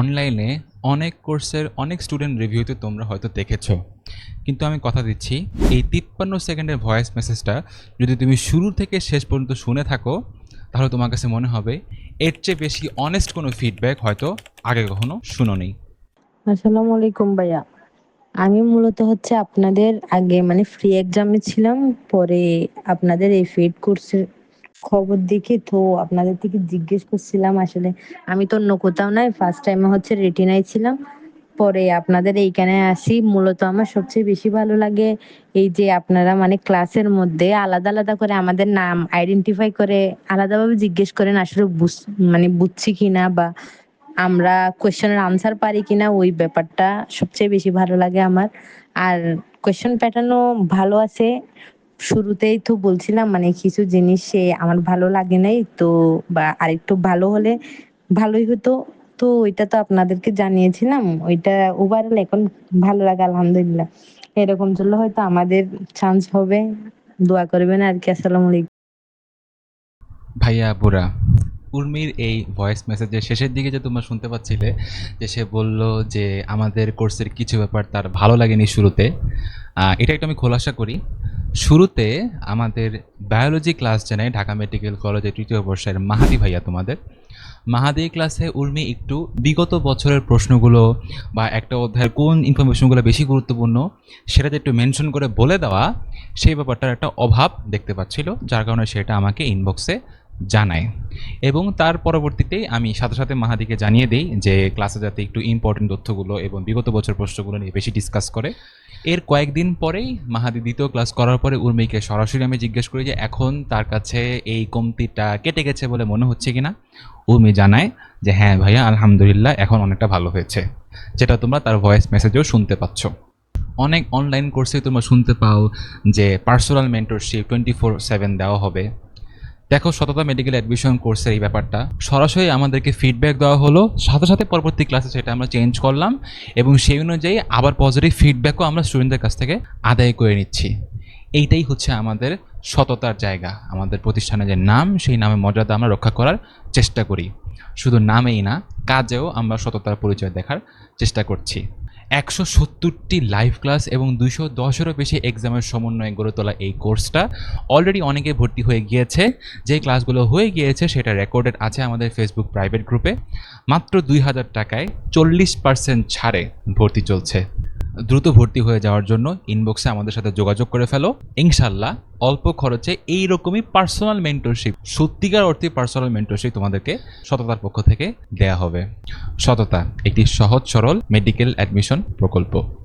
অনলাইনে অনেক কোর্সের অনেক স্টুডেন্ট রিভিউতে তোমরা হয়তো দেখেছ। কিন্তু আমি কথা দিচ্ছি, এই তিপ্পান্ন সেকেন্ডের ভয়েস মেসেজটা যদি তুমি শুরু থেকে শেষ পর্যন্ত শুনে থাকো, তাহলে তোমার কাছে মনে হবে, এর চেয়ে বেশি অনেস্ট কোনো ফিডব্যাক হয়তো আগে কখনো শুনো নেই আসসালামু আলাইকুম ভাইয়া। আমি মূলত হচ্ছে আপনাদের আগে মানে ফ্রি এক্সামে ছিলাম, পরে আপনাদের এই ফেড কোর্সের খবর দেখে তো আপনাদের থেকে জিজ্ঞেস করছিলাম, আসলে আমি তো অন্য কোথাও নাই ফার্স্ট টাইমে হচ্ছে রেটিনায় ছিলাম। পরে আপনাদের এইখানে আসি, মূলত আমার সবচেয়ে বেশি ভালো লাগে এই যে আপনারা মানে ক্লাসের মধ্যে আলাদা আলাদা করে আমাদের নাম আইডেন্টিফাই করে আলাদাভাবে জিজ্ঞেস করেন, আসলে মানে বুঝছি কিনা বা আমরা কোয়েশ্চেনের আনসার পারি কিনা, ওই ব্যাপারটা সবচেয়ে বেশি ভালো লাগে আমার। আর কোয়েশ্চেন প্যাটার্নও ভালো আছে। শুরুতেই তো বলছিলাম মানে কিছু জিনিস সে আমার ভালো লাগে নাই, তো বা আরেকটু ভালো হলে ভালোই হতো। তো ওইটা তো আপনাদেরকে জানিয়েছিলাম, ওইটা ওভারঅল এখন ভালো লাগে, আলহামদুলিল্লাহ। এরকম চললে হয়তো আমাদের চান্স হবে। দোয়া করবেন আর কি, আসসালামু আলাইকুম। ভাইয়া, বুড়া, উর্মির এই ভয়েস মেসেজের শেষের দিকে যে তোমরা শুনতে পাচ্ছিলে, যে সে বলল যে আমাদের কোর্সের কিছু ব্যাপার তার ভালো লাগেনি শুরুতে এটা একটু আমি খোলাসা করি। শুরুতে আমাদের বায়োলজি ক্লাস জানাই ঢাকা মেডিকেল কলেজের তৃতীয় বর্ষের মাহাদি ভাইয়া তোমাদের। মাহাদি ক্লাসে উর্মি একটু বিগত বছরের প্রশ্নগুলো বা একটা অধ্যায়ের কোন ইনফরমেশনগুলো বেশি গুরুত্বপূর্ণ সেটাতে একটু মেনশন করে বলে দেওয়া, সেই ব্যাপারটার একটা অভাব দেখতে পাচ্ছিল, যার কারণে সেটা আমাকে ইনবক্সে জানায়। এবং তার পরবর্তীতেই আমি সাথে সাথে মাহাদিকে জানিয়ে দিই যে ক্লাসে যাতে একটু ইম্পর্টেন্ট তথ্যগুলো এবং বিগত বছর প্রশ্নগুলো নিয়ে বেশি ডিসকাস করে। এর কয়েকদিন পরেই মাহাদি দ্বিতীয় ক্লাস করার পরে উর্মিকে সরাসরি আমি জিজ্ঞেস করি যে, এখন তার কাছে এই কমতিটা কেটে গেছে বলে মনে হচ্ছে কিনা? উর্মি জানায় যে হ্যাঁ ভাইয়া, আলহামদুলিল্লাহ, এখন অনেকটা ভালো হয়েছে। যেটা তোমরা তার ভয়েস মেসেজেও শুনতে পাচ্ছ। অনেক অনলাইন কোর্সে তোমরা শুনতে পাও যে personal mentorship twenty four seven দেওয়া হবে। দেখো সততা মেডিকেল অ্যাডমিশন কোর্সের এই ব্যাপারটা। সরাসরি আমাদেরকে ফিডব্যাক দেওয়া হলো। সাথে সাথে পরবর্তী ক্লাসে সেটা আমরা চেঞ্জ করলাম এবং সেই অনুযায়ী আবার পজিটিভ ফিডব্যাকও আমরা স্টুডেন্টদের কাছ থেকে আদায় করে নিচ্ছি। এইটাই হচ্ছে আমাদের সততার জায়গা। আমাদের প্রতিষ্ঠানের যে নাম, সেই নামে মর্যাদা আমরা রক্ষা করার চেষ্টা করি। শুধু নামেই না, কাজেও আমরা সততার পরিচয় দেখার চেষ্টা করছি। একশো সত্তরটি লাইভ ক্লাস এবং দুশো দশেরও বেশি এক্সামের সমন্বয়ে গড়ে তোলা এই কোর্সটা অলরেডি অনেকে ভর্তি হয়ে গিয়েছে। যে ক্লাসগুলো হয়ে গিয়েছে সেটা রেকর্ডেড আছে আমাদের ফেসবুক প্রাইভেট গ্রুপে মাত্র দুই হাজার টাকায় চল্লিশ পার্সেন্ট ছাড়ে ভর্তি চলছে। দ্রুত ভর্তি হয়ে যাওয়ার জন্য ইনবক্সে আমাদের সাথে যোগাযোগ করে ফেলো। ইনশাল্লাহ অল্প খরচে এইরকমই পার্সোনাল মেন্টরশিপ সত্যিকার অর্থে পার্সোনাল মেন্টরশিপ তোমাদেরকে সততার পক্ষ থেকে দেয়া হবে। সততা, একটি সহজ, সরল মেডিকেল অ্যাডমিশন প্রকল্প।